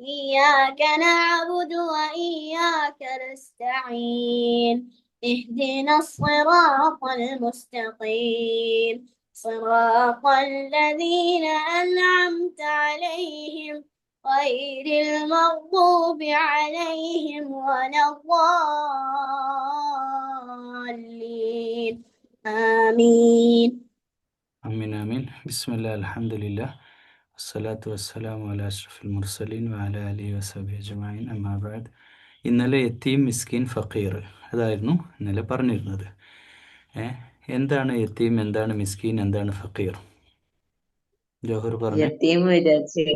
إياك نعبد وإياك نستعين. اهدنا الصراط المستقيم. صراط الذين أنعمت عليهم غير المغضوب عليهم ولا الضالين. آمين. آمين آمين. بسم الله الحمد لله. വസ്സലാത്തു വസ്സലാമു അലാ അഷ്റഫിൽ മുർസലീൻ വാല അലി വസബി അജ്മായിൻ അമ്മാബാദ് ഇന്നലെ യത്തീം മിസ്കീൻ ഫഖീർ അതായിരുന്നു ഇന്നലെ പറഞ്ഞിരുന്നത്. എന്താണ് യത്തീം എന്താണ് മിസ്കീൻ എന്താണ് ഫഖീർ ജോഹർ പറഞ്ഞു. യത്തീം വിചാരിച്ച്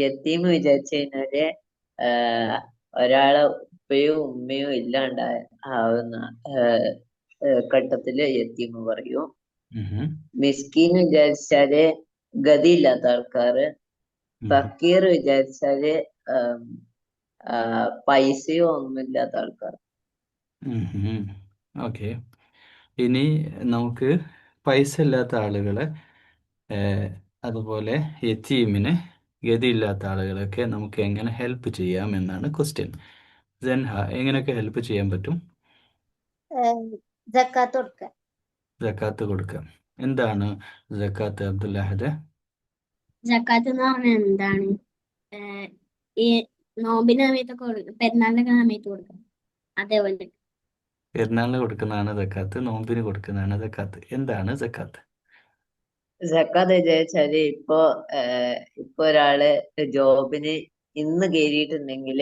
യത്തീം വിചാരിച്ചു കഴിഞ്ഞാൽ ഒരാളെ ഉപ്പയും ഉമ്മയും ഇല്ലാണ്ടായ ആവുന്ന ഘട്ടത്തിൽ യത്തീം പറയും. മിസ്കീൻ വിചാരിച്ചാൽ ഗതിയില്ലാത്ത ആൾക്കാര്. ഫക്കീർ വിചാരിച്ചാൽ പൈസയോ ഒന്നുമില്ലാത്ത ആൾക്കാർ ഓക്കെ. ഇനി നമുക്ക് പൈസ ഇല്ലാത്ത ആളുകളെ അതുപോലെ യത്തീമിന് ഗതിയില്ലാത്ത ആളുകളൊക്കെ നമുക്ക് എങ്ങനെ ഹെൽപ്പ് ചെയ്യാം എന്നാണ് ക്വസ്റ്റ്യൻ. ജൻഹ എങ്ങനെയൊക്കെ ഹെൽപ്പ് ചെയ്യാൻ പറ്റും? ജക്കാത്ത് കൊടുക്കാം. എന്താണ് ജക്കാത്ത് അബ്ദുല്ലാഹിദ് ജക്കാത്ത് എന്ന് പറഞ്ഞാൽ എന്താണ് ഈ നോമ്പിന്റെ സമയത്തൊക്കെ കൊടുക്കും പെരുന്നാളിന്റെ സമയത്ത് കൊടുക്കും. അതേപോലെ. പെരുന്നാളിന് കൊടുക്കുന്നതാണ് ജക്കാത്ത് നോമ്പിന് കൊടുക്കുന്നതാണ് ജക്കാത്ത് എന്താണ് ജക്കാത്ത് സക്കാത്ത് വിചാരിച്ചാൽ ഇപ്പൊ ഇപ്പൊ ഒരാൾ ജോബിന് ഇന്ന് കയറിയിട്ടുണ്ടെങ്കിൽ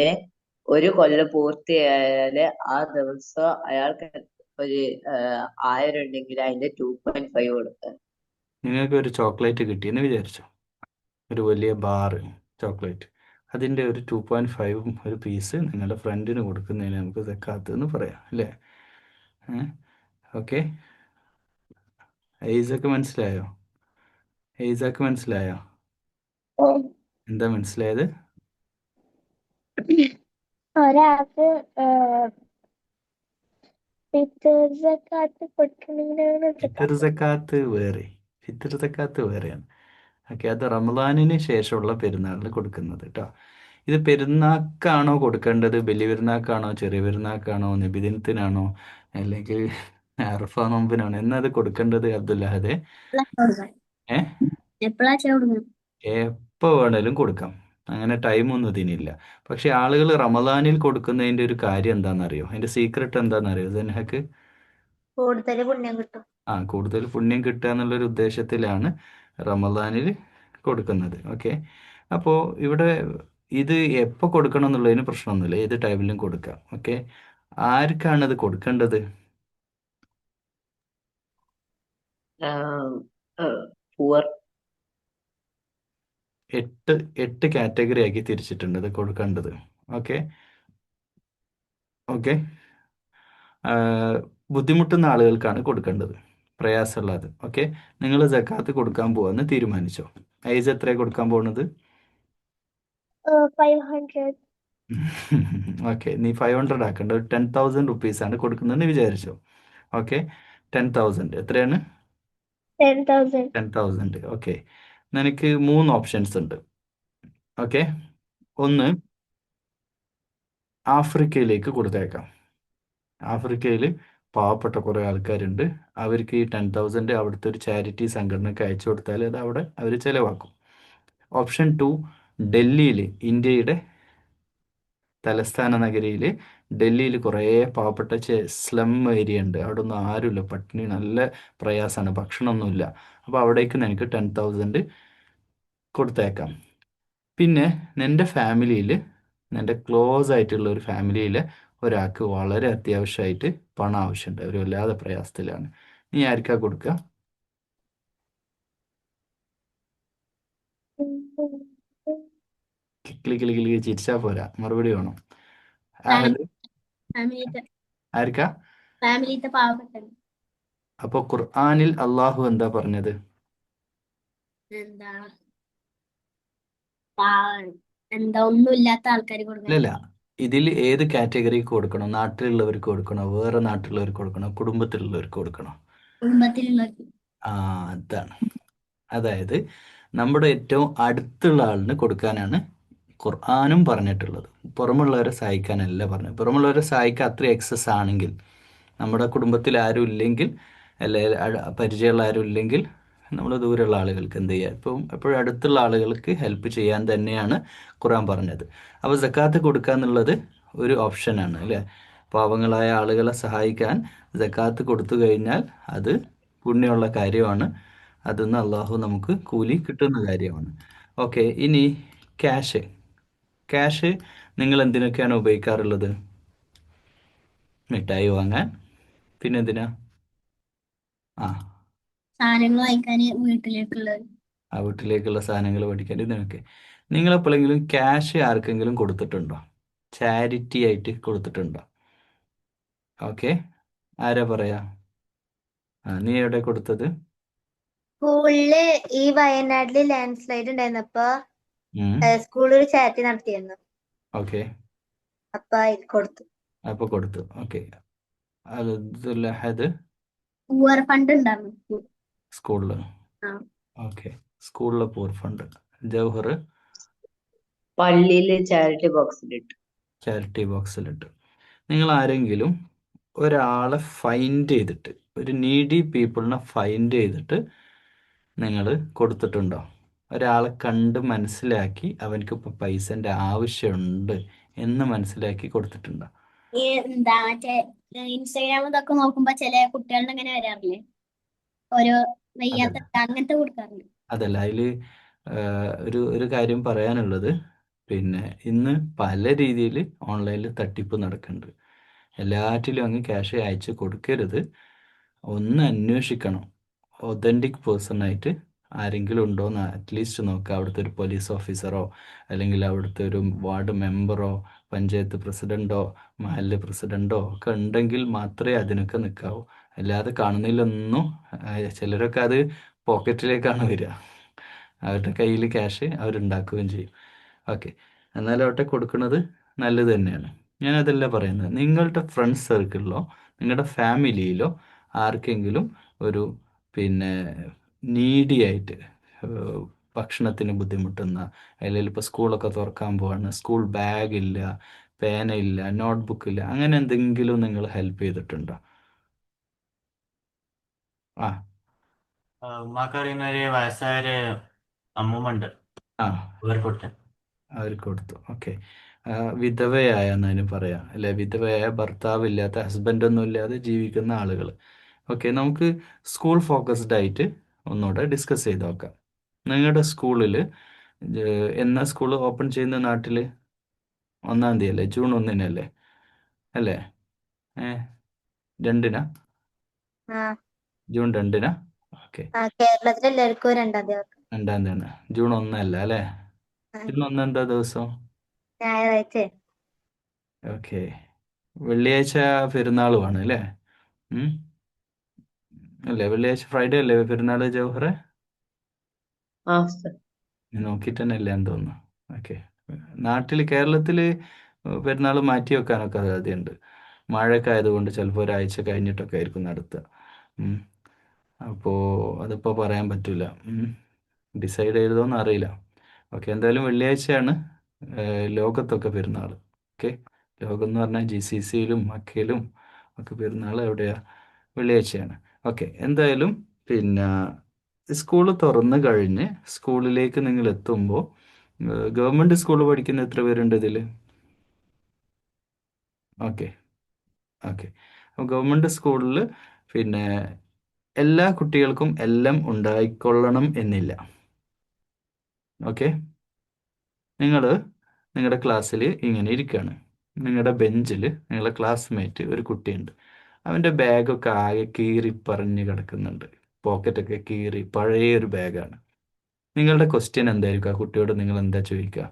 ഒരു കൊല്ലം പൂർത്തിയായാൽ ആ ദിവസം അയാൾക്ക് ഒരു ആയിരം ഉണ്ടെങ്കിൽ അതിന്റെ ടു പോയിന്റ് ഫൈവ് കൊടുക്കുക നിങ്ങൾക്ക് ഒരു ചോക്ലേറ്റ് കിട്ടിയെന്ന് വിചാരിച്ചു? ഒരു വലിയ ബാറ് ചോക്ലേറ്റ്. അതിന്റെ ഒരു ടു പോയിന്റ് ഫൈവും ഒരു പീസ് നിങ്ങളുടെ ഫ്രണ്ടിന് കൊടുക്കുന്നതിന് നമുക്ക് ജക്കാത്ത് എന്ന് പറയാം അല്ലേ? ഓക്കെ. എയ്സൊക്കെ മനസ്സിലായോ? എയ്സൊക്കെ മനസ്സിലായോ? എന്താ മനസ്സിലായത്? ഒരാൾക്ക് ഫിത്തർ സക്കാത്ത് കൊടുക്കണമെങ്കിൽ ഫിത്തർ സക്കാത്ത് വേറെ. ഫിത്തർ സക്കാത്ത് വേറെയാണ്. ഓക്കെ അത് റമദാനിന് ശേഷമുള്ള പെരുന്നാളിൽ കൊടുക്കുന്നത് കേട്ടോ ഇത് പെരുന്നാക്കാണോ കൊടുക്കേണ്ടത്? ബലി പെരുന്നാക്കാണോ ചെറിയ പെരുന്നാക്കാണോ നബിദിനത്തിനാണോ? അല്ലെങ്കിൽ അറഫ നോമ്പിനാണോ? എന്നത് കൊടുക്കേണ്ടത് അബ്ദുല്ലാഹദെ ഏ? എപ്പോഴാ എപ്പോൾ വേണേലും കൊടുക്കാം. അങ്ങനെ ടൈമൊന്നും ഇതിനില്ല. പക്ഷെ ആളുകൾ റമദാനിൽ കൊടുക്കുന്നതിന്റെ ഒരു കാര്യം എന്താണെന്നറിയോ? അതിന്റെ സീക്രട്ട് എന്താണെന്നറിയോ? ജനഹക്ക് കൂടുതൽ പുണ്യം കിട്ടും. ആ കൂടുതൽ പുണ്യം കിട്ടുക എന്നുള്ളൊരു ഉദ്ദേശത്തിലാണ് റമദാനിൽ കൊടുക്കുന്നത്. ഓക്കെ അപ്പോൾ ഇവിടെ ഇത് എപ്പോൾ കൊടുക്കണം എന്നുള്ളതിന് പ്രശ്നമൊന്നുമില്ല. ഏത് ടൈമിലും കൊടുക്കാം ഓക്കെ ആർക്കാണ് ഇത് കൊടുക്കേണ്ടത്? പുവർ എട്ട് എട്ട് കാറ്റഗറി ആക്കി തിരിച്ചിട്ടുണ്ട് ഇത് കൊടുക്കേണ്ടത് ഓക്കെ ഓക്കെ ബുദ്ധിമുട്ടുന്ന ആളുകൾക്കാണ് കൊടുക്കേണ്ടത്. പ്രയാസമുള്ളത്. ഓക്കെ നിങ്ങൾ ജക്കാത്ത് കൊടുക്കാൻ പോവാന്ന് തീരുമാനിച്ചോ? ഐസ് എത്ര കൊടുക്കാൻ പോണത്? ഓക്കെ നീ ഫൈവ് ഹൺഡ്രഡ് ആക്കണ്ട. ഒരു ടെൻ തൗസൻഡ് റുപ്പീസ് ആണ് കൊടുക്കുന്നതെന്ന് വിചാരിച്ചോ? ഓക്കെ ടെൻ തൗസൻഡ് എത്രയാണ്? ടെൻ തൗസൻഡ് ഓക്കെ നിനക്ക് മൂന്ന് ഓപ്ഷൻസ് ഉണ്ട്. ഓക്കെ ഒന്ന് ആഫ്രിക്കയിലേക്ക് കൊടുത്തേക്കാം. ആഫ്രിക്കയിൽ പാവപ്പെട്ട കുറേ ആൾക്കാരുണ്ട്. അവർക്ക് ഈ ടെൻ തൗസൻഡ് അവിടുത്തെ ഒരു ചാരിറ്റി സംഘടനയ്ക്ക് അയച്ചു കൊടുത്താൽ അത് അവിടെ അവർ ചിലവാക്കും. ഓപ്ഷൻ ടു ഡൽഹിയിൽ ഇന്ത്യയുടെ തലസ്ഥാന നഗരിയിൽ ഡൽഹിയിൽ കുറേ പാവപ്പെട്ട സ്ലം ഏരിയ ഉണ്ട് അവിടെ ഒന്നും ആരുമില്ല. പട്ടിണി നല്ല പ്രയാസമാണ് ഭക്ഷണമൊന്നുമില്ല. അപ്പോൾ അവിടേക്ക് നിനക്ക് ടെൻ തൗസൻഡ് കൊടുത്തേക്കാം. പിന്നെ നിന്റെ ഫാമിലിയിൽ നിന്റെ ക്ലോസ് ആയിട്ടുള്ള ഒരു ഫാമിലിയിൽ ഒരാൾക്ക് വളരെ അത്യാവശ്യമായിട്ട് പണം ആവശ്യമുണ്ട്. ഒരു വല്ലാതെ പ്രയാസത്തിലാണ്. നീ ആർക്കാ കൊടുക്കുക? കിളി കിളി കിളി ചിരിച്ചാ പോരാ. മറുപടി വേണം. ഫാമിലിത്തെ ആർക്കാ? ഫാമിലിത്തെ പാവപ്പെട്ട അപ്പോൾ ഖുർആനിൽ അള്ളാഹു എന്താ പറഞ്ഞത്? എന്താ? പാ- എന്താ ഒന്നുമില്ലാത്ത ആൾക്കാർ കൊടുക്കണം. ഇല്ലല്ല. ഇതിൽ ഏത് കാറ്റഗറിക്ക് കൊടുക്കണം? നാട്ടിലുള്ളവർക്ക് കൊടുക്കണോ? വേറെ നാട്ടിലുള്ളവർക്ക് കൊടുക്കണോ? കുടുംബത്തിലുള്ളവർക്ക് കൊടുക്കണോ? കുടുംബത്തിലുള്ളവർക്ക്. ആ അതാണ്. അതായത് നമ്മുടെ ഏറ്റവും അടുത്തുള്ള ആളിന് കൊടുക്കാനാണ് ഖുർആാനും പറഞ്ഞിട്ടുള്ളത്. പുറമുള്ളവരെ സഹായിക്കാനല്ല പറഞ്ഞത്. പുറമുള്ളവരെ സഹായിക്കാൻ അത്ര എക്സസ് ആണെങ്കിൽ നമ്മുടെ കുടുംബത്തിൽ ആരും ഇല്ലെങ്കിൽ അല്ലെങ്കിൽ പരിചയമുള്ള ആരും ഇല്ലെങ്കിൽ നമ്മൾ ദൂരെയുള്ള ആളുകൾക്ക് എന്ത് ചെയ്യുക ഇപ്പം എപ്പോഴും അടുത്തുള്ള ആളുകൾക്ക് ഹെൽപ്പ് ചെയ്യാൻ തന്നെയാണ് ഖുറാൻ പറഞ്ഞത്. അപ്പോൾ സക്കാത്ത് കൊടുക്കുക എന്നുള്ളത് ഒരു ഓപ്ഷനാണ് അല്ലേ? പാവങ്ങളായ ആളുകളെ സഹായിക്കാൻ സക്കാത്ത് കൊടുത്തു കഴിഞ്ഞാൽ അത് പുണ്യമുള്ള കാര്യമാണ്. അതിന്ന് അള്ളാഹു നമുക്ക് കൂലി കിട്ടുന്ന കാര്യമാണ്. ഓക്കെ ഇനി ക്യാഷ് ക്യാഷ് നിങ്ങൾ എന്തിനൊക്കെയാണ് ഉപയോഗിക്കാറുള്ളത്? മിഠായി വാങ്ങാൻ? പിന്നെ എന്തിനാ ആ. സാധനങ്ങൾ വാങ്ങിക്കാൻ വീട്ടിലേക്കുള്ള. ആ വീട്ടിലേക്കുള്ള സാധനങ്ങൾ മേടിക്കാൻ ഇതിനൊക്കെ. നിങ്ങൾ എപ്പോഴെങ്കിലും ക്യാഷ് ആർക്കെങ്കിലും കൊടുത്തിട്ടുണ്ടോ? ചാരിറ്റി ആയിട്ട് കൊടുത്തിട്ടുണ്ടോ? ഓക്കെ ആരാ പറയാ? ആ നീ എവിടെ കൊടുത്തത്? സ്കൂളിൽ ഈ വയനാട്ടിൽ ലാൻഡ് സ്ലൈഡ് ഉണ്ടായിരുന്നപ്പോ സ്കൂളിൽ ഒരു ചാറ്റ് നടത്തിയിരുന്നു. ഓക്കെ. അപ്പൊ അതിൽ കൊടുത്തു. അപ്പൊ കൊടുത്തു. ഓക്കെ. സ്കൂളിൽ പൂവർ ഫണ്ട് ഉണ്ടായിരുന്നു ആ. ഓക്കെ. സ്കൂളിലെ പൂർ ഫണ്ട്. ജവഹർ പള്ളിയിൽ ചാരിറ്റി ബോക്സിലിട്ടു ചാരിറ്റി ബോക്സിലിട്ട് നിങ്ങൾ ആരെങ്കിലും ഒരാളെ ഫൈൻഡ് ചെയ്തിട്ട് ഒരു നീഡി പീപ്പിളിനെ ഫൈൻഡ് ചെയ്തിട്ട് നിങ്ങൾ കൊടുത്തിട്ടുണ്ടോ? ഒരാളെ കണ്ട് മനസ്സിലാക്കി അവനക്ക് ഇപ്പൊ പൈസന്റെ ആവശ്യമുണ്ട് എന്ന് മനസ്സിലാക്കി കൊടുത്തിട്ടുണ്ടോ? ഈ എന്താ മറ്റേ ഇൻസ്റ്റാഗ്രാം ഇതൊക്കെ നോക്കുമ്പോ ചില കുട്ടികളുടെ ഇങ്ങനെ വരാറില്ലേ? ഓരോ വയ്യാത്ത അങ്ങനത്തെ കൊടുക്കാറുണ്ട് അതല്ല അതിൽ ഒരു ഒരു കാര്യം പറയാനുള്ളത്. പിന്നെ ഇന്ന് പല രീതിയിൽ ഓൺലൈനിൽ തട്ടിപ്പ് നടക്കുന്നുണ്ട് എല്ലാറ്റിലും അങ്ങ് ക്യാഷ് അയച്ച് കൊടുക്കരുത്. ഒന്ന് അന്വേഷിക്കണം. പേഴ്സൺ പേഴ്സണായിട്ട് ആരെങ്കിലും ഉണ്ടോ എന്ന് അറ്റ്ലീസ്റ്റ് നോക്കുക അവിടുത്തെ ഒരു പോലീസ് ഓഫീസറോ അല്ലെങ്കിൽ അവിടുത്തെ ഒരു വാർഡ് മെമ്പറോ പഞ്ചായത്ത് പ്രസിഡന്റോ മഹല്ല് പ്രസിഡന്റോ ഒക്കെ ഉണ്ടെങ്കിൽ മാത്രമേ അതിനൊക്കെ നിൽക്കാവൂ അല്ലാതെ കാണുന്നില്ലെന്നും ചിലരൊക്കെ അത് പോക്കറ്റിലേക്കാണ് വരിക. അവരുടെ കയ്യിൽ ക്യാഷ് അവരുണ്ടാക്കുകയും ചെയ്യും. ഓക്കെ എന്നാലും അവിടെ കൊടുക്കുന്നത് നല്ലത് തന്നെയാണ്. ഞാൻ അതല്ല പറയുന്നത്. നിങ്ങളുടെ ഫ്രണ്ട്സ് സർക്കിളിലോ നിങ്ങളുടെ ഫാമിലിയിലോ ആർക്കെങ്കിലും ഒരു പിന്നെ നീഡി ആയിട്ട് ഏഹ്, ഭക്ഷണത്തിന് ബുദ്ധിമുട്ടുന്ന അല്ലെങ്കിൽ ഇപ്പോൾ സ്കൂളൊക്കെ തുറക്കാൻ പോവാണ് സ്കൂൾ ബാഗില്ല ഇല്ല പേന ഇല്ല നോട്ട്ബുക്ക് ഇല്ല അങ്ങനെ എന്തെങ്കിലും നിങ്ങൾ ഹെൽപ്പ് ചെയ്തിട്ടുണ്ടോ? ആ. ഉമ്മാക്കറിയുന്ന ഒരു വയസ്സായൊരു ആ. അവർ കൊടുത്തു. ഓക്കെ. വിധവയായ എന്നതിന് പറയാം. അല്ലെ വിധവയായ ഭർത്താവ് ഇല്ലാത്ത ഹസ്ബൻഡൊന്നും ഇല്ലാതെ ജീവിക്കുന്ന ആളുകൾ ഓക്കെ നമുക്ക് സ്കൂൾ ഫോക്കസ്ഡ് ആയിട്ട് ഒന്നുകൂടെ ഡിസ്കസ് ചെയ്ത് നോക്കാം. നിങ്ങളുടെ സ്കൂളിൽ എന്നാ സ്കൂൾ ഓപ്പൺ ചെയ്യുന്ന നാട്ടിൽ ഒന്നാം തീയതി അല്ലേ ജൂൺ ഒന്നിനല്ലേ അല്ലേ? ഏ രണ്ടിനാ? ജൂൺ രണ്ടിനാ? ഓക്കെ. ആ കേരളത്തിൽ എല്ലാവർക്കും രണ്ടാം തീയതി രണ്ടാം തീയതി ജൂൺ ഒന്നല്ല? അല്ലേ. ജൂൺ ഒന്ന് എന്താ ദിവസം? ഞായറാഴ്ച. ഓക്കെ. വെള്ളിയാഴ്ച പെരുന്നാളുമാണ് അല്ലേ? ഉം? അല്ലേ വെള്ളിയാഴ്ച ഫ്രൈഡേ അല്ലേ പെരുന്നാൾ ജവഹറെ ആ സർ. ഞാൻ നോക്കിയിട്ട് തന്നെ ഇല്ല എന്ന് തോന്നുന്നു. ഓക്കെ നാട്ടിൽ കേരളത്തിൽ പെരുന്നാൾ മാറ്റി വെക്കാനൊക്കെ സാധ്യതയുണ്ട് മഴയൊക്കെ ആയതുകൊണ്ട് ചിലപ്പോൾ ഒരാഴ്ച കഴിഞ്ഞിട്ടൊക്കെ ആയിരിക്കും നടത്തുക അപ്പോൾ അതിപ്പോൾ പറയാൻ പറ്റില്ല ഡിസൈഡ് ചെയ്തോന്ന് അറിയില്ല. ഓക്കെ എന്തായാലും വെള്ളിയാഴ്ചയാണ് ലോകത്തൊക്കെ പെരുന്നാൾ ഓക്കെ ലോകം എന്ന് പറഞ്ഞാൽ ജി സി സിയിലും മക്കയിലും ഒക്കെ പെരുന്നാൾ എവിടെയാ? വെള്ളിയാഴ്ചയാണ്. ഓക്കെ എന്തായാലും പിന്നെ സ്കൂൾ തുറന്നു കഴിഞ്ഞ് സ്കൂളിലേക്ക് നിങ്ങൾ എത്തുമ്പോൾ ഗവൺമെന്റ് സ്കൂളിൽ പഠിക്കുന്ന എത്ര പേരുണ്ട് ഇതിൽ? Okay okay. അപ്പോൾ ഗവൺമെന്റ് സ്കൂളിൽ പിന്നെ എല്ലാ കുട്ടികൾക്കും എല്ലാം ഉണ്ടായിക്കൊള്ളണം എന്നില്ല. ഓക്കെ നിങ്ങൾ നിങ്ങളുടെ ക്ലാസ്സിൽ ഇങ്ങനെ ഇരിക്കുകയാണ്. നിങ്ങളുടെ ബെഞ്ചിൽ നിങ്ങളുടെ ക്ലാസ്മേറ്റ് ഒരു കുട്ടിയുണ്ട്. അവന്റെ ബാഗൊക്കെ ആകെ കീറി പറഞ്ഞ് കിടക്കുന്നുണ്ട്. പോക്കറ്റൊക്കെ കീറി പഴയ ഒരു ബാഗാണ്. നിങ്ങളുടെ ക്വസ്റ്റ്യൻ എന്തായിരിക്കും? ആ കുട്ടിയോട് നിങ്ങൾ എന്താ ചോദിക്കുക?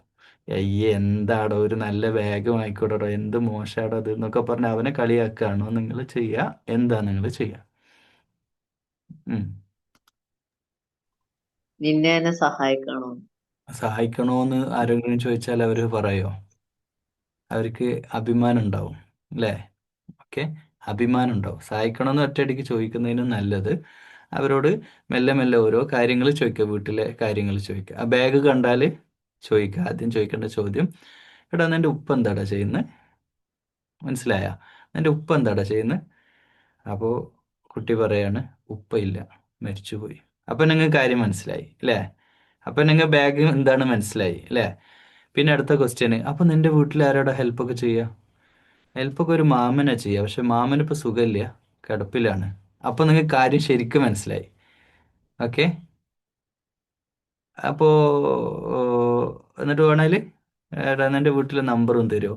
അയ്യേ എന്താടോ ഒരു നല്ല ബാഗ് വാങ്ങിക്കൂടോ എന്ത് മോശമാടോ അത് എന്നൊക്കെ പറഞ്ഞ് അവനെ കളിയാക്കുകയാണോ നിങ്ങൾ ചെയ്യുക? എന്താ നിങ്ങൾ ചെയ്യുക. നിന്നെ എന്നെ സഹായിക്കണോ? സഹായിക്കണോന്ന് ആരെങ്കിലും ചോദിച്ചാൽ അവർ പറയോ? അവർക്ക് അഭിമാനം ഉണ്ടാവും അല്ലേ? ഓക്കെ. അഭിമാനം ഉണ്ടാവും സഹായിക്കണമെന്ന് ഒറ്റയടിക്ക് ചോദിക്കുന്നതിനും നല്ലത് അവരോട് മെല്ലെ മെല്ലെ ഓരോ കാര്യങ്ങൾ ചോദിക്കുക വീട്ടിലെ കാര്യങ്ങൾ ചോദിക്കുക. ആ ബാഗ് കണ്ടാൽ ചോദിക്കുക ആദ്യം ചോദിക്കേണ്ട ചോദ്യം എടാ നിന്റെ ഉപ്പ് എന്താടാ ചെയ്യുന്നത് മനസ്സിലായ? നിന്റെ ഉപ്പ് എന്താടാ ചെയ്യുന്നത് അപ്പോൾ കുട്ടി പറയാണ് ഉപ്പയില്ല മരിച്ചുപോയി. അപ്പം നിങ്ങൾക്ക് കാര്യം മനസ്സിലായി അല്ലേ? അപ്പം നിങ്ങൾ ബാഗ് എന്താണ് മനസ്സിലായി അല്ലേ? പിന്നെ അടുത്ത ക്വസ്റ്റ്യൻ അപ്പം നിന്റെ വീട്ടിൽ ആരോടാ ഹെൽപ്പൊക്കെ ചെയ്യുക ഹെൽപ്പൊക്കെ ഒരു മാമനാ ചെയ്യുക. പക്ഷെ മാമനിപ്പോൾ സുഖമില്ല. കിടപ്പിലാണ്. അപ്പോൾ നിങ്ങൾക്ക് കാര്യം ശരിക്കും മനസ്സിലായി. ഓക്കെ? അപ്പോൾ എന്നിട്ട് എടാ നിന്റെ വീട്ടിലെ നമ്പറും തരുമോ?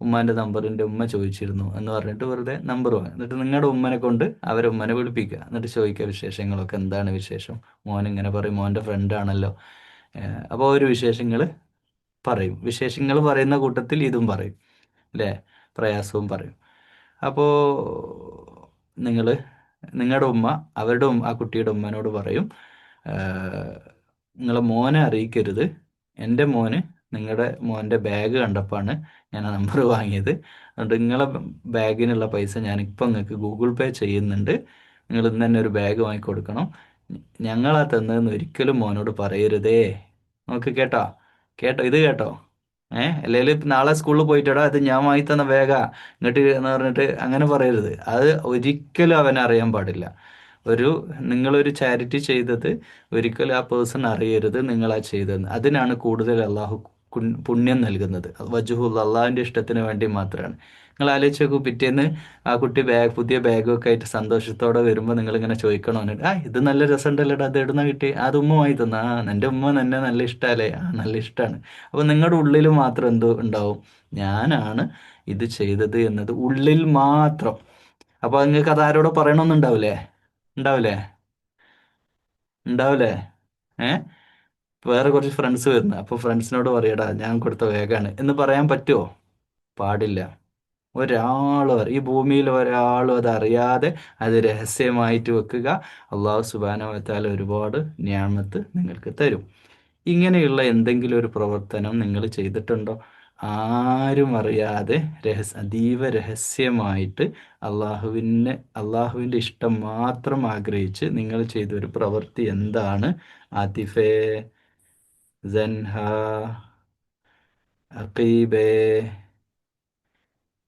ഉമ്മാന്റെ നമ്പർ എന്റെ ഉമ്മ ചോദിച്ചിരുന്നു എന്ന് പറഞ്ഞിട്ട് വെറുതെ നമ്പർ വാങ്ങി എന്നിട്ട് നിങ്ങളുടെ ഉമ്മനെ കൊണ്ട് അവരെ ഉമ്മനെ വിളിപ്പിക്കുക എന്നിട്ട് ചോദിക്കുക വിശേഷങ്ങളൊക്കെ. എന്താണ് വിശേഷം? മോൻ ഇങ്ങനെ പറയും. മോന്റെ ഫ്രണ്ടാണല്ലോ അപ്പോൾ ഒരു വിശേഷങ്ങൾ പറയും. വിശേഷങ്ങൾ പറയുന്ന കൂട്ടത്തിൽ ഇതും പറയും. അല്ലേ? പ്രയാസവും പറയും. അപ്പോൾ നിങ്ങൾ നിങ്ങളുടെ ഉമ്മ അവരുടെ ഉമ്മ ആ കുട്ടിയുടെ ഉമ്മനോട് പറയും നിങ്ങളെ മോനെ അറിയിക്കരുത്. എന്റെ മോന് നിങ്ങളുടെ മോന്റെ ബാഗ് കണ്ടപ്പോഴാണ് ഞാൻ ആ നമ്പർ വാങ്ങിയത്. അതുകൊണ്ട് നിങ്ങളെ ബാഗിനുള്ള പൈസ ഞാനിപ്പോൾ നിങ്ങൾക്ക് ഗൂഗിൾ പേ ചെയ്യുന്നുണ്ട്. നിങ്ങൾ ഇന്ന് തന്നെ ഒരു ബാഗ് വാങ്ങിക്കൊടുക്കണം ഞങ്ങളാ തന്നതെന്ന് ഒരിക്കലും മോനോട് പറയരുതേ. നോക്ക് കേട്ടോ. കേട്ടോ? ഇത് കേട്ടോ? ഏഹ് അല്ലെങ്കിൽ നാളെ സ്കൂളിൽ പോയിട്ടടാ അത് ഞാൻ വാങ്ങി തന്ന വേഗ ഇങ്ങോട്ട് എന്ന് പറഞ്ഞിട്ട് അങ്ങനെ പറയരുത്. അത് ഒരിക്കലും അവൻ അറിയാൻ പാടില്ല. ഒരു നിങ്ങളൊരു ചാരിറ്റി ചെയ്തത് ഒരിക്കലും ആ പേഴ്സൺ അറിയരുത് നിങ്ങളാ ചെയ്തതെന്ന്. അതിനാണ് കൂടുതൽ അള്ളാഹു പുണ്യം നൽകുന്നത്. വജുഹുൽ അള്ളാഹിന്റെ ഇഷ്ടത്തിന് വേണ്ടി മാത്രമാണ്. നിങ്ങൾ ആലോചിച്ച് നോക്കൂ പിറ്റേന്ന് ആ കുട്ടി ബാഗ് പുതിയ ബാഗൊക്കെ ആയിട്ട് സന്തോഷത്തോടെ വരുമ്പോൾ നിങ്ങളിങ്ങനെ ചോദിക്കണോ എന്നിട്ട് ആ ഇത് നല്ല രസമുണ്ടല്ലോടാ അത് എവിടുന്ന കിട്ടി അത് ഉമ്മ വാങ്ങി തന്ന ആ എന്റെ ഉമ്മ എന്നെ നല്ല ഇഷ്ടമല്ലേ ആ നല്ല ഇഷ്ടമാണ് അപ്പോൾ നിങ്ങളുടെ ഉള്ളിൽ മാത്രം എന്തോ ഉണ്ടാവും. ഞാനാണ് ഇത് ചെയ്തത് എന്നത് ഉള്ളിൽ മാത്രം. അപ്പോൾ നിങ്ങൾക്ക് അത് ആരോടോ പറയണമെന്നുണ്ടാവില്ലേ ഉണ്ടാവില്ലേ ഉണ്ടാവില്ലേ ഏ? വേറെ കുറച്ച് ഫ്രണ്ട്സ് വരുന്നു. അപ്പോൾ ഫ്രണ്ട്സിനോട് പറയടാ ഞാൻ കൊടുത്ത വേഗമാണ് എന്ന് പറയാൻ പറ്റുമോ പാടില്ല. ഒരാളും ഈ ഭൂമിയിൽ ഒരാളും അത് അറിയാതെ അത് രഹസ്യമായിട്ട് വെക്കുക അള്ളാഹു സുബാനവത്താൽ ഒരുപാട് ഞാമത്ത് നിങ്ങൾക്ക് തരും. ഇങ്ങനെയുള്ള എന്തെങ്കിലും ഒരു പ്രവർത്തനം നിങ്ങൾ ചെയ്തിട്ടുണ്ടോ? ആരും അറിയാതെ രഹസ്യ അതീവ രഹസ്യമായിട്ട് അള്ളാഹുവിനെ അള്ളാഹുവിന്റെ ഇഷ്ടം മാത്രം ആഗ്രഹിച്ച് നിങ്ങൾ ചെയ്ത ഒരു പ്രവൃത്തി എന്താണ്? ആതിഫേ സൻഹ അഖീബേ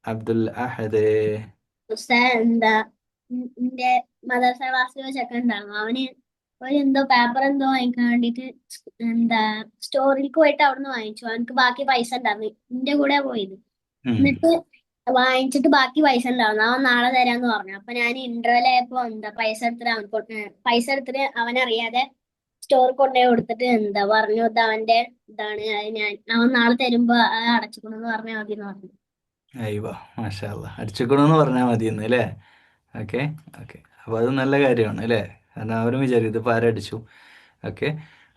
അബ്ദുൽ അഹദേ എന്താ? എന്റെ മദർസ ക്ലാസ്സിൽ ചെക്കൻ ഉണ്ടായിരുന്നു? അവന് ഒരു എന്തോ പേപ്പർ എന്തോ വാങ്ങിക്കാൻ വേണ്ടിട്ട് എന്താ സ്റ്റോറിലേക്ക് പോയിട്ട് അവിടുന്ന് വാങ്ങിച്ചു. അവനക്ക് ബാക്കി പൈസ ഉണ്ടായിരുന്നു. എന്റെ കൂടെ പോയത്. എന്നിട്ട് വാങ്ങിച്ചിട്ട് ബാക്കി പൈസ ഉണ്ടായിരുന്നു. അവൻ നാളെ തരാന്ന് പറഞ്ഞു. അപ്പൊ ഞാൻ ഇന്റർവെൽ ആയപ്പോ എന്താ പൈസ എടുത്തിട്ട് അവൻ പൈസ എടുത്തിട്ട് അവനറിയാതെ സ്റ്റോറിൽ കൊണ്ടുപോയി കൊടുത്തിട്ട് എന്താ പറഞ്ഞു ഇത് അവന്റെ ഇതാണ്. ഞാൻ അവൻ നാളെ തരുമ്പോ അത് അടച്ചിക്കണമെന്ന് പറഞ്ഞാൽ മതി എന്ന് പറഞ്ഞു. അയ്യോ മാഷാ അല്ലാ അടിച്ചുക്കണമെന്ന് പറഞ്ഞാൽ മതിയെന്ന് അല്ലേ ഓക്കെ ഓക്കെ. അപ്പോൾ അത് നല്ല കാര്യമാണ് അല്ലേ കാരണം അവരും വിചാരിക്കും ഇതിപ്പോൾ ആരടിച്ചു ഓക്കെ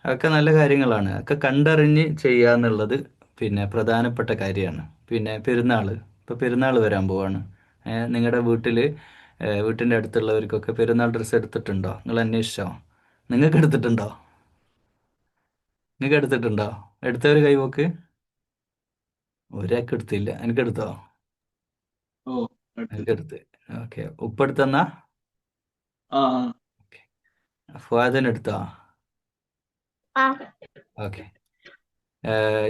അതൊക്കെ നല്ല കാര്യങ്ങളാണ്. അതൊക്കെ കണ്ടറിഞ്ഞ് ചെയ്യുക എന്നുള്ളത് പിന്നെ പ്രധാനപ്പെട്ട കാര്യമാണ്. പിന്നെ പെരുന്നാൾ ഇപ്പോൾ പെരുന്നാൾ വരാൻ പോവാണ്. നിങ്ങളുടെ വീട്ടിൽ വീട്ടിന്റെ അടുത്തുള്ളവർക്കൊക്കെ പെരുന്നാൾ ഡ്രസ്സ് എടുത്തിട്ടുണ്ടോ? നിങ്ങൾ അന്വേഷിച്ചോ? നിങ്ങൾക്ക് എടുത്തിട്ടുണ്ടോ? നിങ്ങൾക്ക് എടുത്തിട്ടുണ്ടോ? എടുത്തവർ കൈവോക്ക് ഒരാൾക്ക് എടുത്തില്ല. എനിക്ക് എടുത്തോ? ഓ അടുത്ത് എടുത്ത്. ഓക്കെ ഉപ്പെടുത്തെന്നാ? ആ ഫുവാദിന് എടുത്തോ? ആ. ഓക്കെ.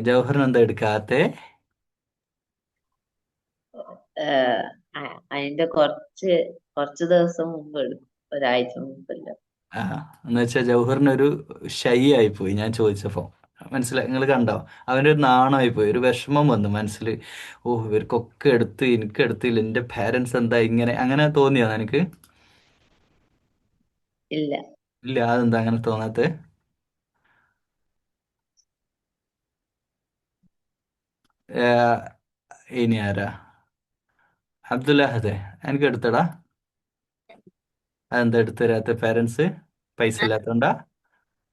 ജൗഹറിന് എന്താ എടുക്കാത്തെ? അതിന്റെ കുറച്ച് കുറച്ച് ദിവസം മുമ്പ് എടുക്കും ഒരാഴ്ച മുമ്പല്ല. ആ എന്ന് വെച്ചാൽ ജൗഹറിന് ഒരു ഷൈ പോയി ഞാൻ ചോദിച്ചപ്പോൾ മനസ്സിലായി. നിങ്ങൾ കണ്ടോ? അവന്റെ ഒരു നാണമായി പോയി. ഒരു വിഷമം വന്നു മനസ്സിൽ ഓ ഇവർക്കൊക്കെ എടുത്ത് എനിക്ക് എടുത്തില്ല എന്റെ പാരൻസ് എന്താ ഇങ്ങനെ അങ്ങനെ തോന്നിയോ എനിക്ക് ഇല്ല. ഇല്ല അതെന്താ അങ്ങനെ തോന്നാത്തത് ഏഹ്, ഇനി ആരാ? അബ്ദുല്ലാഹദെ എനിക്ക് എടുത്തടാ. അതെന്താ എടുത്തു തരാത്ത? പാരൻസ് പൈസ ഇല്ലാത്തോണ്ടാ?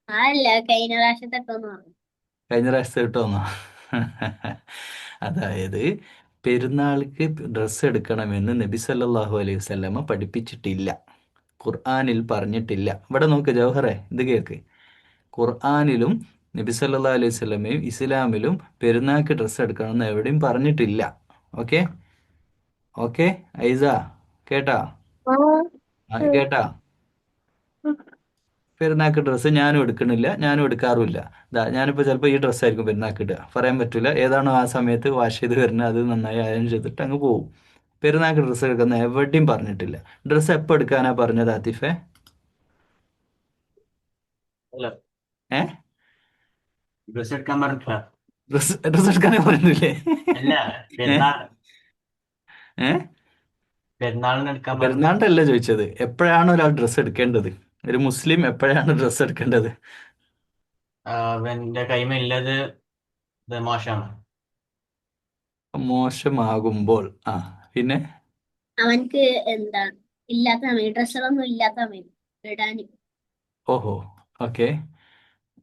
അല്ല കഴിഞ്ഞ പ്രാവശ്യത്തെ കഴിഞ്ഞ പ്രാവശ്യത്തെ കിട്ടുമെന്നോ? അതായത് പെരുന്നാൾക്ക് ഡ്രസ്സ് എടുക്കണമെന്ന് നബി സല്ലാഹു അലൈഹി വസല്ലമ പഠിപ്പിച്ചിട്ടില്ല. ഖുർആാനിൽ പറഞ്ഞിട്ടില്ല. ഇവിടെ നോക്ക് ജവഹറെ ഇത് കേൾക്ക് ഖുർആാനിലും നബി സല്ലാ അലൈഹി വസല്ലമയും ഇസ്ലാമിലും പെരുന്നാൾക്ക് ഡ്രസ്സ് എടുക്കണമെന്ന് എവിടെയും പറഞ്ഞിട്ടില്ല. ഓക്കെ? ഓക്കെ? ഐസ കേട്ടാ? കേട്ടാ? പെരുന്നാൾക്ക് ഡ്രസ്സ് ഞാനും എടുക്കണില്ല ഞാനും എടുക്കാറുമില്ല. ഇതാ ഞാനിപ്പോൾ ചിലപ്പോൾ ഈ ഡ്രസ്സായിരിക്കും പെരുന്നാക്ക് ഇടുക. പറയാൻ പറ്റില്ല ഏതാണോ ആ സമയത്ത് വാഷ് ചെയ്ത് വരുന്നത് അത് നന്നായി അയൺ ചെയ്തിട്ട് അങ്ങ് പോകും പെരുന്നാക്ക് ഡ്രസ്സ് എടുക്കുന്ന എവിടെയും പറഞ്ഞിട്ടില്ല. ഡ്രസ്സ് എപ്പോൾ എടുക്കാനാ പറഞ്ഞത് അല്ല. ഏ? ഡ്രസ് എടുക്കാൻ പറഞ്ഞിട്ടില്ല. എടുക്കാനേ പറഞ്ഞില്ലേ ഏ? പെരുന്നാളിന് എടുക്കാൻ പറഞ്ഞു പെരുന്നാളിന്റെ അല്ല ചോദിച്ചത്. എപ്പോഴാണ് ഒരാൾ ഡ്രസ്സ് എടുക്കേണ്ടത്? ഒരു മുസ്ലിം എപ്പോഴാണ് ഡ്രസ് എടുക്കേണ്ടത്? എന്റെ കൈമില്ലത് ഇത് മോശമാണ്. മോശമാകുമ്പോൾ ആ പിന്നെ? അവൻക്ക് എന്താ ഇല്ലാത്ത സമയം ഡ്രസ്സുകളൊന്നും ഇല്ലാത്ത സമയം ഇടാന് ഓഹോ ഓക്കെ.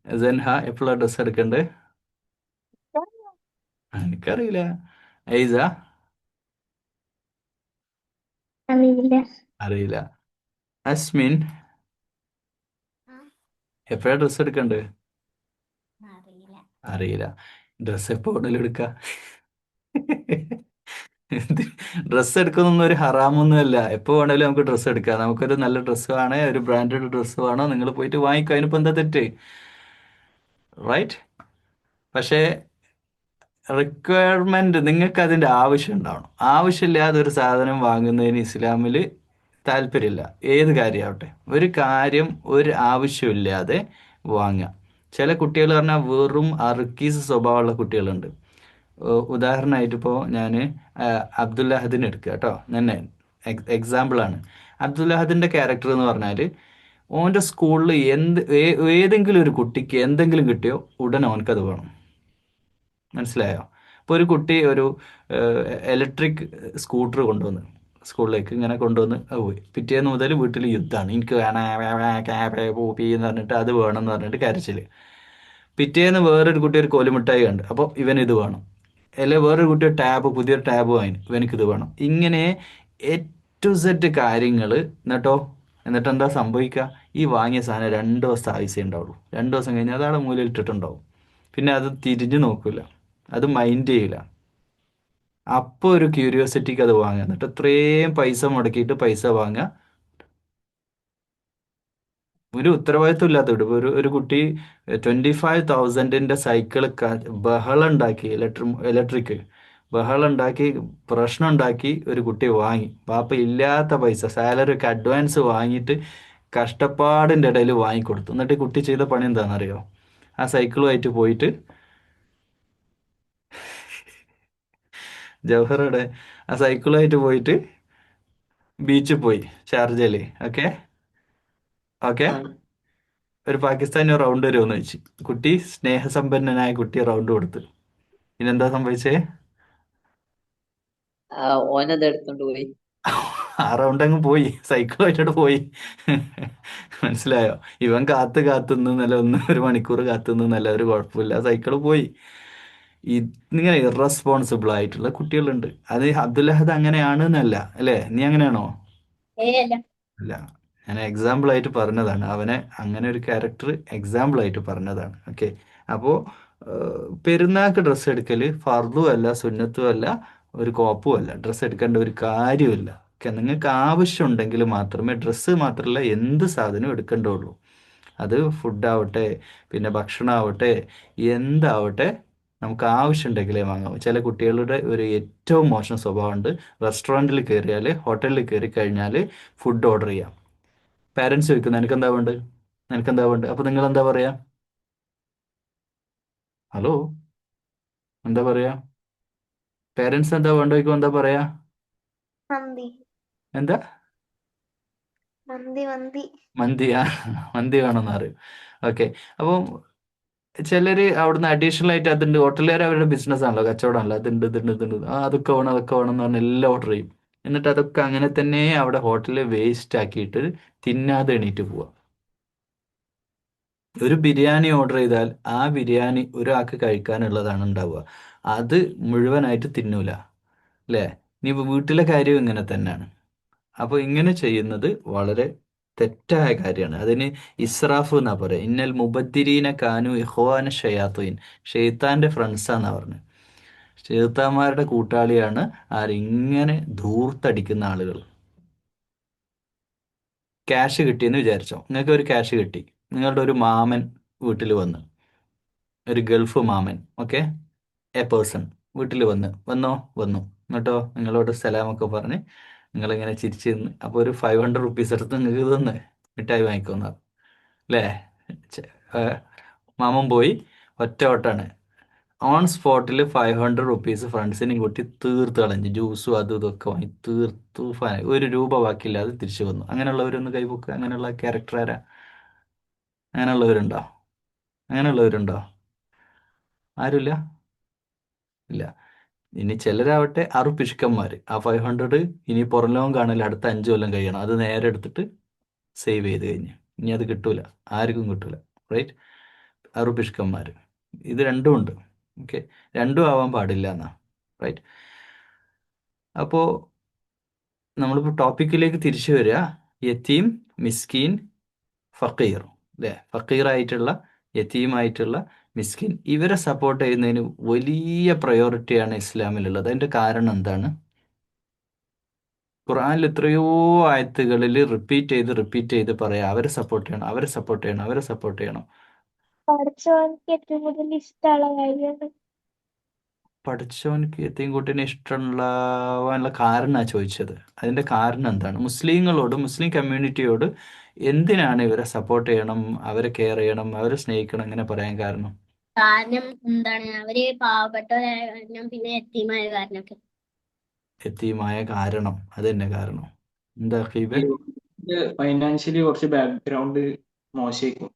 സെൻഹ എപ്പോഴാ ഡ്രസ് എടുക്കേണ്ടത് എനിക്കറിയില്ല. ഐസ? അറിയില്ല. അറിയില്ല. അസ്മിൻ. എപ്പോഴാ ഡ്രസ്സ് എടുക്കണ്ടേ? അറിയില്ല. ഡ്രസ്സ് എപ്പോ വേണേലും എടുക്ക. ഡ്രസ്സ് എടുക്കുന്നൊന്നും ഒരു ഹറാമൊന്നും അല്ല. എപ്പോ വേണേലും നമുക്ക് ഡ്രസ്സ് എടുക്കാം. നമുക്കൊരു നല്ല ഡ്രസ്സ് വേണേ ഒരു ബ്രാൻഡഡ് ഡ്രസ്സ് വേണോ നിങ്ങൾ പോയിട്ട് വാങ്ങിക്കോ. അതിനിപ്പോ എന്താ തെറ്റ്? റൈറ്റ് പക്ഷേ റിക്വയർമെന്റ് നിങ്ങൾക്ക് അതിന്റെ ആവശ്യം ഉണ്ടാവണം. ആവശ്യമില്ലാതെ ഒരു സാധനം വാങ്ങുന്നതിന് ഇസ്ലാമിൽ താല്പര്യമില്ല. ഏത് കാര്യമാവട്ടെ ഒരു കാര്യം ഒരു ആവശ്യമില്ലാതെ വാങ്ങുക. ചില കുട്ടികൾ പറഞ്ഞാൽ വെറും അറുക്കീസ് സ്വഭാവമുള്ള കുട്ടികളുണ്ട്. ഉദാഹരണമായിട്ട് ഇപ്പോൾ ഞാൻ അബ്ദുല്ലാഹദിനെ എടുക്കുക കേട്ടോ. തന്നെ എക്സാമ്പിളാണ് അബ്ദുല്ലാഹദിന്റെ ക്യാരക്ടർ എന്ന് പറഞ്ഞാൽ ഓന്റെ സ്കൂളിൽ എന്ത് ഏതെങ്കിലും ഒരു കുട്ടിക്ക് എന്തെങ്കിലും കിട്ടിയോ ഉടനെ ഓനക്കത് വേണം. മനസ്സിലായോ? ഇപ്പോൾ ഒരു കുട്ടി ഒരു ഇലക്ട്രിക് സ്കൂട്ടർ കൊണ്ടുവന്ന് സ്കൂളിലേക്ക് ഇങ്ങനെ കൊണ്ടുവന്ന് പോയി. പിറ്റേന്ന് മുതൽ വീട്ടിൽ യുദ്ധമാണ്. എനിക്ക് വേണം പൂപ്പി എന്ന് പറഞ്ഞിട്ട് അത് വേണം എന്ന് പറഞ്ഞിട്ട് കരച്ചിൽ പിറ്റേന്ന് വേറൊരു കുട്ടി ഒരു കോലുമിട്ടായി കണ്ട്. അപ്പോൾ ഇവൻ ഇത് വേണം. അല്ലെ വേറൊരു കുട്ടി ടാബ് പുതിയൊരു ടാബ് വാങ്ങി. ഇവനക്ക് ഇത് വേണം. ഇങ്ങനെ എ ടു സെറ്റ് കാര്യങ്ങൾ എന്നിട്ടോ എന്നിട്ട് എന്താ സംഭവിക്കുക ഈ വാങ്ങിയ സാധനം രണ്ട് ദിവസത്തെ ആയുസേ ഉണ്ടാവുള്ളൂ. രണ്ട് ദിവസം കഴിഞ്ഞാൽ അതാണ് മൂലയിൽ ഇട്ടിട്ടുണ്ടാവും പിന്നെ അത് തിരിഞ്ഞു നോക്കില്ല അത് മൈൻഡ് ചെയ്യില്ല അപ്പോൾ ഒരു ക്യൂരിയോസിറ്റിക്ക് അത് വാങ്ങുക. എന്നിട്ട് ഇത്രയും പൈസ മുടക്കിയിട്ട് പൈസ വാങ്ങുക. ഒരു ഉത്തരവാദിത്വം ഇല്ലാത്ത വിടും ഒരു ഒരു കുട്ടി ട്വന്റി ഫൈവ് തൗസൻഡിന്റെ സൈക്കിൾ ബഹളം ഉണ്ടാക്കി ഇലക്ട്രി ഇലക്ട്രിക് ബഹളം ഉണ്ടാക്കി പ്രശ്നം ഉണ്ടാക്കി ഒരു കുട്ടി വാങ്ങി. പാപ്പ ഇല്ലാത്ത പൈസ സാലറി ഒക്കെ അഡ്വാൻസ് വാങ്ങിയിട്ട് കഷ്ടപ്പാടിന്റെ ഇടയിൽ വാങ്ങിക്കൊടുത്തു. എന്നിട്ട് കുട്ടി ചെയ്ത പണി എന്താണെന്നറിയോ? ആ സൈക്കിളുമായിട്ട് പോയിട്ട് ജവഹറുടെ ആ സൈക്കിളായിട്ട് പോയിട്ട് ബീച്ചിൽ പോയി ഷാർജയിൽ. ഓക്കെ? ഓക്കെ? ഒരു പാകിസ്ഥാനി റൗണ്ട് വരുമെന്ന് വെച്ച്. കുട്ടി സ്നേഹസമ്പന്നനായ കുട്ടി റൗണ്ട് കൊടുത്ത്. പിന്നെന്താ സംഭവിച്ചേ? ആ, ഓനത് എടുത്തോണ്ട് പോയി. ആ റൗണ്ട് അങ്ങ് പോയി. സൈക്കിളുമായിട്ടോട് പോയി. മനസ്സിലായോ? ഇവൻ കാത്ത് കാത്തു നല്ല ഒന്ന് ഒരു മണിക്കൂർ കാത്തു നല്ല ഒരു കുഴപ്പമില്ല. സൈക്കിൾ പോയി. ഇങ്ങനെ ഇറസ്പോൺസിബിൾ ആയിട്ടുള്ള കുട്ടികളുണ്ട്. അത് അബ്ദുല്ലഹദ് അങ്ങനെയാണ് എന്നല്ല അല്ലേ? നീ അങ്ങനെയാണോ? അല്ല. ഞാൻ എക്സാമ്പിൾ ആയിട്ട് പറഞ്ഞതാണ്. അവനെ അങ്ങനെ ഒരു ക്യാരക്ടർ എക്സാമ്പിൾ ആയിട്ട് പറഞ്ഞതാണ്. ഓക്കെ അപ്പോ പെരുന്നാൾക്ക് ഡ്രസ്സ് എടുക്കൽ ഫർദും അല്ല സുന്നത്തും അല്ല ഒരു കോപ്പും അല്ല. ഡ്രസ്സ് എടുക്കേണ്ട ഒരു കാര്യമില്ല ഓക്കെ നിങ്ങൾക്ക് ആവശ്യമുണ്ടെങ്കിൽ മാത്രമേ ഡ്രസ്സ് മാത്രമല്ല എന്ത് സാധനവും എടുക്കേണ്ടുള്ളൂ. അത് ഫുഡാവട്ടെ പിന്നെ ഭക്ഷണമാവട്ടെ എന്താവട്ടെ നമുക്ക് ആവശ്യമുണ്ടെങ്കിലേ വാങ്ങാം ചില കുട്ടികളുടെ ഒരു ഏറ്റവും മോശം സ്വഭാവമുണ്ട്. റെസ്റ്റോറന്റിൽ കയറിയാൽ ഹോട്ടലിൽ കയറി കഴിഞ്ഞാൽ ഫുഡ് ഓർഡർ ചെയ്യാം. പാരൻസ് ചോദിക്കും നിനക്ക് എന്താ വേണ്ടത്? നിനക്ക് എന്താ വേണ്ടത്? അപ്പോൾ നിങ്ങൾ എന്താ പറയാ? ഹലോ? എന്താ പറയാ? പാരൻസ് എന്താ വേണ്ട ചോദിക്കും എന്താ പറയാ? മന്തി. എന്താ? മന്തി മന്തി. മന്തിയാ? മന്തി വേണമെന്ന് അറിയും. ഓക്കെ. അപ്പം ചിലര് അവിടുന്ന് അഡീഷണൽ ആയിട്ട് അതുണ്ട്. ഹോട്ടലുകാർ അവരുടെ ബിസിനസ് ആണല്ലോ കച്ചവടമാണല്ലോ. അതുണ്ട് ഇതുണ്ട് ഇതുണ്ട് ആ അതൊക്കെ വേണം അതൊക്കെ വേണം എന്ന് പറഞ്ഞാൽ എല്ലാം ഓർഡർ ചെയ്യും. എന്നിട്ട് അതൊക്കെ അങ്ങനെ തന്നെ അവിടെ ഹോട്ടലിൽ വേസ്റ്റ് ആക്കിയിട്ട് തിന്നാതെ എണീറ്റ് പോവാ. ഒരു ബിരിയാണി ഓർഡർ ചെയ്താൽ ആ ബിരിയാണി ഒരാൾക്ക് കഴിക്കാനുള്ളതാണ് ഉണ്ടാവുക. അത് മുഴുവനായിട്ട് തിന്നൂല. അല്ലേ? ഇനി വീട്ടിലെ കാര്യം ഇങ്ങനെ തന്നെയാണ്. അപ്പോൾ ഇങ്ങനെ ചെയ്യുന്നത് വളരെ തെറ്റായ കാര്യമാണ്. അതിന് ഇസ്രാഫ് എന്നാ പറയുക ഇന്നൽ മുബദ്ദിരീന കാനു ഇഹ്വാന ഷയാത്തുയിൻ ഷെയ്ത്താന്റെ ഫ്രണ്ട്സാന്നാ പറഞ്ഞത് ഷെയ്ത്താന്മാരുടെ കൂട്ടാളിയാണ് ആരിങ്ങനെ ധൂർത്തടിക്കുന്ന ആളുകൾ. ക്യാഷ് കിട്ടിയെന്ന് വിചാരിച്ചോ? നിങ്ങൾക്ക് ഒരു ക്യാഷ് കിട്ടി. നിങ്ങളുടെ ഒരു മാമൻ വീട്ടിൽ വന്ന്. ഒരു ഗൾഫ് മാമൻ ഓക്കെ എ പേഴ്സൺ വീട്ടിൽ വന്ന്. വന്നോ? വന്നു. എന്നിട്ടോ? നിങ്ങളോട് സലാമൊക്കെ പറഞ്ഞ് നിങ്ങളിങ്ങനെ ചിരിച്ച് നിന്ന് അപ്പോൾ ഒരു ഫൈവ് ഹൺഡ്രഡ് റുപ്പീസ് എടുത്ത് നിങ്ങൾക്ക് തന്ന് മിഠായി വാങ്ങിക്കുന്നത് അല്ലേ മാമൻ പോയി ഒറ്റ ഓട്ടാണ് ഓൺ സ്പോട്ടിൽ ഫൈവ് ഹൺഡ്രഡ് റുപ്പീസ് ഫ്രണ്ട്സിനെയും കൂട്ടി തീർത്ത് കളഞ്ഞു. ജ്യൂസും അതും ഇതൊക്കെ വാങ്ങി തീർത്തു. ഒരു രൂപ ബാക്കിയില്ലാതെ തിരിച്ചു വന്നു. അങ്ങനെയുള്ളവരൊന്ന് കൈബുക്ക് അങ്ങനെയുള്ള ക്യാരക്ടർ ആരാ? അങ്ങനെയുള്ളവരുണ്ടോ? അങ്ങനെയുള്ളവരുണ്ടോ? ആരുമില്ല? ഇല്ല. ഇനി ചിലരാവട്ടെ ആറു പിശുക്കന്മാർ ആ ഫൈവ് ഹൺഡ്രഡ് ഇനി പുറം ലോകം കാണില്ല അടുത്ത അഞ്ച് കൊല്ലം കഴിയണം. അത് നേരെ എടുത്തിട്ട് സേവ് ചെയ്ത് കഴിഞ്ഞു. ഇനി അത് കിട്ടൂല. ആർക്കും കിട്ടൂല. റൈറ്റ് പിശുക്കന്മാർ ഇത് രണ്ടും ഉണ്ട്. ഓക്കെ രണ്ടും ആവാൻ പാടില്ല എന്നാ. റൈറ്റ് അപ്പോൾ നമ്മളിപ്പോൾ ടോപ്പിക്കിലേക്ക് തിരിച്ചു വരിക. യത്തീം മിസ്കീൻ ഫക്കീർ. അല്ലേ ഫക്കീറായിട്ടുള്ള യത്തീമായിട്ടുള്ള മിസ്കിൻ ഇവരെ സപ്പോർട്ട് ചെയ്യുന്നതിന് വലിയ പ്രയോറിറ്റിയാണ് ഇസ്ലാമിലുള്ളത്. അതിന്റെ കാരണം എന്താണ്? ഖുർആനിൽ എത്രയോ ആയത്തുകളിൽ റിപ്പീറ്റ് ചെയ്ത് റിപ്പീറ്റ് ചെയ്ത് പറയാം അവരെ സപ്പോർട്ട് ചെയ്യണം അവരെ സപ്പോർട്ട് ചെയ്യണം അവരെ സപ്പോർട്ട് ചെയ്യണം. ഏറ്റവും കൂടുതൽ ഇഷ്ടമുള്ള കാര്യമാണ് പഠിച്ചവനക്ക് ഏറ്റവും കുട്ടീനെ ഇഷ്ടമുള്ളവാനുള്ള കാരണമാണ് ചോദിച്ചത്. അതിന്റെ കാരണം എന്താണ്? മുസ്ലിങ്ങളോട് മുസ്ലിം കമ്മ്യൂണിറ്റിയോട് എന്തിനാണ് ഇവരെ സപ്പോർട്ട് ചെയ്യണം അവരെ കെയർ ചെയ്യണം അവരെ സ്നേഹിക്കണം ഇങ്ങനെ പറയാൻ കാരണം? കാരണം എന്താണ്? അവർ പാവപ്പെട്ടവരായ കാരണം പിന്നെ എത്തിമായ കാരണമൊക്കെ. എത്തിയുമായ കാരണം. അത് തന്നെ കാരണം. എന്താ ഹീബെ ഫൈനാൻഷ്യലി കുറച്ച് ബാക്ക്ഗ്രൗണ്ട് മോശമായിരിക്കും.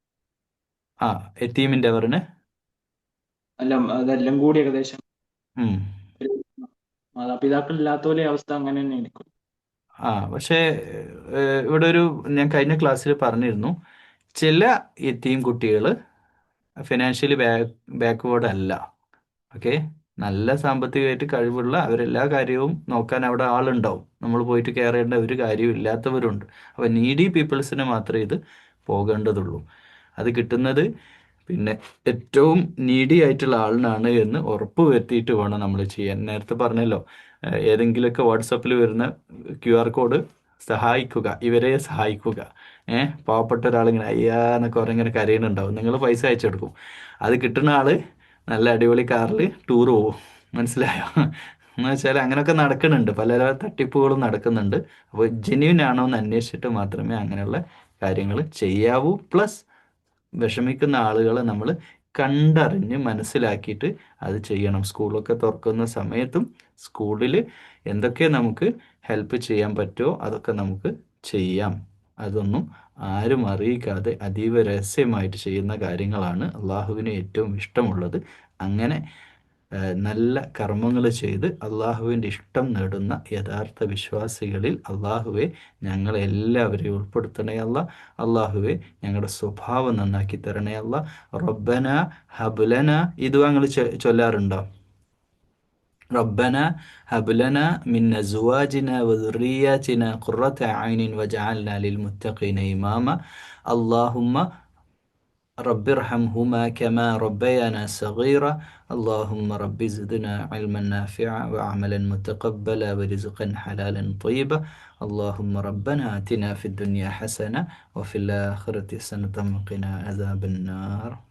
ആ എത്തീമിന്റെ അവറിന് അല്ല അതെല്ലാം കൂടി ഏകദേശം ഉം. മാതാപിതാക്കൾ പോലെ അവസ്ഥ അങ്ങനെ തന്നെ ആയിരിക്കും. ആ പക്ഷേ ഏഹ്, ഇവിടെ ഒരു ഞാൻ കഴിഞ്ഞ ക്ലാസ്സിൽ പറഞ്ഞിരുന്നു. ചില എത്തിയും കുട്ടികൾ ഫിനാൻഷ്യലി ബാക്ക് ബാക്ക്വേർഡ് അല്ല. ഓക്കെ? നല്ല സാമ്പത്തികമായിട്ട് കഴിവുള്ള അവരെല്ലാ കാര്യവും നോക്കാൻ അവിടെ ആളുണ്ടാവും. നമ്മൾ പോയിട്ട് കെയർ ചെയ്യേണ്ട ഒരു കാര്യവും ഇല്ലാത്തവരുണ്ട്. അപ്പോൾ നീഡി പീപ്പിൾസിന് മാത്രമേ ഇത് പോകേണ്ടതുള്ളൂ. അത് കിട്ടുന്നത് പിന്നെ ഏറ്റവും നീഡി ആയിട്ടുള്ള ആളിനാണ് എന്ന് ഉറപ്പ് വരുത്തിയിട്ട് വേണം നമ്മൾ ചെയ്യാൻ. നേരത്തെ പറഞ്ഞല്ലോ ഏതെങ്കിലുമൊക്കെ വാട്സപ്പിൽ വരുന്ന ക്യു ആർ കോഡ് സഹായിക്കുക ഇവരെ സഹായിക്കുക. ഏഹ് പാവപ്പെട്ട ഒരാളിങ്ങനെ അയ്യാ എന്നൊക്കെ പറഞ്ഞിങ്ങനെ കരയുന്നുണ്ടാവും. നിങ്ങൾ പൈസ അയച്ചെടുക്കും അത് കിട്ടുന്ന ആൾ നല്ല അടിപൊളി കാറിൽ ടൂർ പോവും മനസ്സിലായോ? എന്ന് വെച്ചാൽ അങ്ങനെയൊക്കെ നടക്കുന്നുണ്ട്. പല തട്ടിപ്പുകളും നടക്കുന്നുണ്ട്. അപ്പോൾ ജെന്യൂൻ ആണോ എന്ന് അന്വേഷിച്ചിട്ട് മാത്രമേ അങ്ങനെയുള്ള കാര്യങ്ങൾ ചെയ്യാവൂ. പ്ലസ് വിഷമിക്കുന്ന ആളുകളെ നമ്മൾ കണ്ടറിഞ്ഞ് മനസ്സിലാക്കിയിട്ട് അത് ചെയ്യണം. സ്കൂളൊക്കെ തുറക്കുന്ന സമയത്തും സ്കൂളിൽ എന്തൊക്കെ നമുക്ക് ഹെൽപ്പ് ചെയ്യാൻ പറ്റുമോ അതൊക്കെ നമുക്ക് ചെയ്യാം. അതൊന്നും ആരും അറിയിക്കാതെ അതീവ രഹസ്യമായിട്ട് ചെയ്യുന്ന കാര്യങ്ങളാണ് അള്ളാഹുവിന് ഏറ്റവും ഇഷ്ടമുള്ളത്. അങ്ങനെ നല്ല കർമ്മങ്ങൾ ചെയ്ത് അള്ളാഹുവിന്റെ ഇഷ്ടം നേടുന്ന യഥാർത്ഥ വിശ്വാസികളിൽ അള്ളാഹുവെ ഞങ്ങളെല്ലാവരെയും ഉൾപ്പെടുത്തണേയല്ല അള്ളാഹുവെ ഞങ്ങളുടെ സ്വഭാവം നന്നാക്കി തരണേ റബ്ബന ഹബുലന ഇതു ഞങ്ങൾ ചൊല്ലാറുണ്ടോ? റബ്ബന ഹബുലന മിന്ന അസ്വാജിന വദുറിയാചിന ഖുറത ഐനിൻ വജഅൽന ലിൽ മുത്തഖീന ഇമാമ. അല്ലാഹുമ്മ رب ارحمهما كما ربيانا صغيرا. اللهم رب زدنا علما نافعا وعملا متقبلا ورزقا حلالا طيبا. اللهم ربنا آتنا في الدنيا حسنة وفي الآخرة حسنة وقنا عذاب النار.